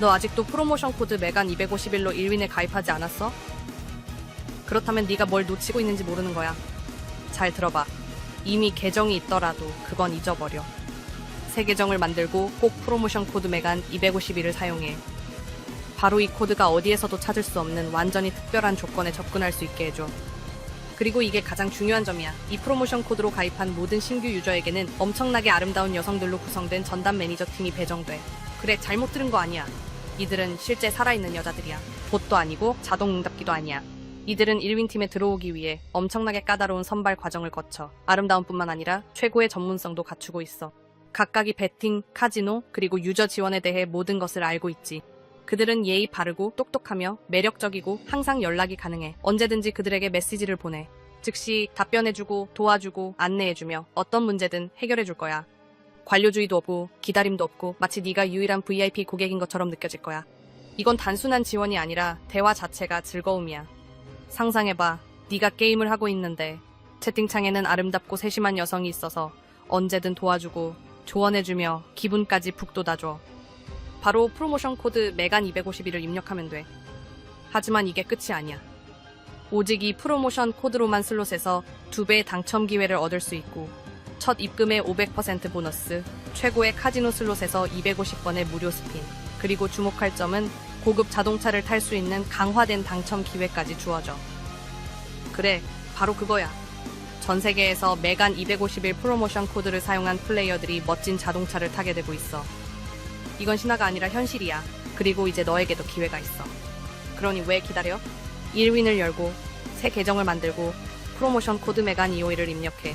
너 아직도 프로모션 코드 메간 251로 1윈에 가입하지 않았어? 그렇다면 네가 뭘 놓치고 있는지 모르는 거야. 잘 들어봐. 이미 계정이 있더라도 그건 잊어버려. 새 계정을 만들고 꼭 프로모션 코드 메간 251을 사용해. 바로 이 코드가 어디에서도 찾을 수 없는 완전히 특별한 조건에 접근할 수 있게 해줘. 그리고 이게 가장 중요한 점이야. 이 프로모션 코드로 가입한 모든 신규 유저에게는 엄청나게 아름다운 여성들로 구성된 전담 매니저 팀이 배정돼. 그래, 잘못 들은 거 아니야. 이들은 실제 살아있는 여자들이야. 봇도 아니고 자동 응답기도 아니야. 이들은 1윈 팀에 들어오기 위해 엄청나게 까다로운 선발 과정을 거쳐 아름다움뿐만 아니라 최고의 전문성도 갖추고 있어. 각각이 베팅, 카지노, 그리고 유저 지원에 대해 모든 것을 알고 있지. 그들은 예의 바르고 똑똑하며 매력적이고 항상 연락이 가능해. 언제든지 그들에게 메시지를 보내. 즉시 답변해주고 도와주고 안내해주며 어떤 문제든 해결해줄 거야. 관료주의도 없고 기다림도 없고 마치 네가 유일한 VIP 고객인 것처럼 느껴질 거야. 이건 단순한 지원이 아니라 대화 자체가 즐거움이야. 상상해봐. 네가 게임을 하고 있는데 채팅창에는 아름답고 세심한 여성이 있어서 언제든 도와주고 조언해주며 기분까지 북돋아줘. 바로 프로모션 코드 메간 251을 입력하면 돼. 하지만 이게 끝이 아니야. 오직 이 프로모션 코드로만 슬롯에서 두 배의 당첨 기회를 얻을 수 있고 첫 입금의 500% 보너스, 최고의 카지노 슬롯에서 250번의 무료 스핀, 그리고 주목할 점은 고급 자동차를 탈 수 있는 강화된 당첨 기회까지 주어져. 그래, 바로 그거야. 전 세계에서 메간 251 프로모션 코드를 사용한 플레이어들이 멋진 자동차를 타게 되고 있어. 이건 신화가 아니라 현실이야. 그리고 이제 너에게도 기회가 있어. 그러니 왜 기다려? 1윈을 열고 새 계정을 만들고 프로모션 코드 메간 251을 입력해.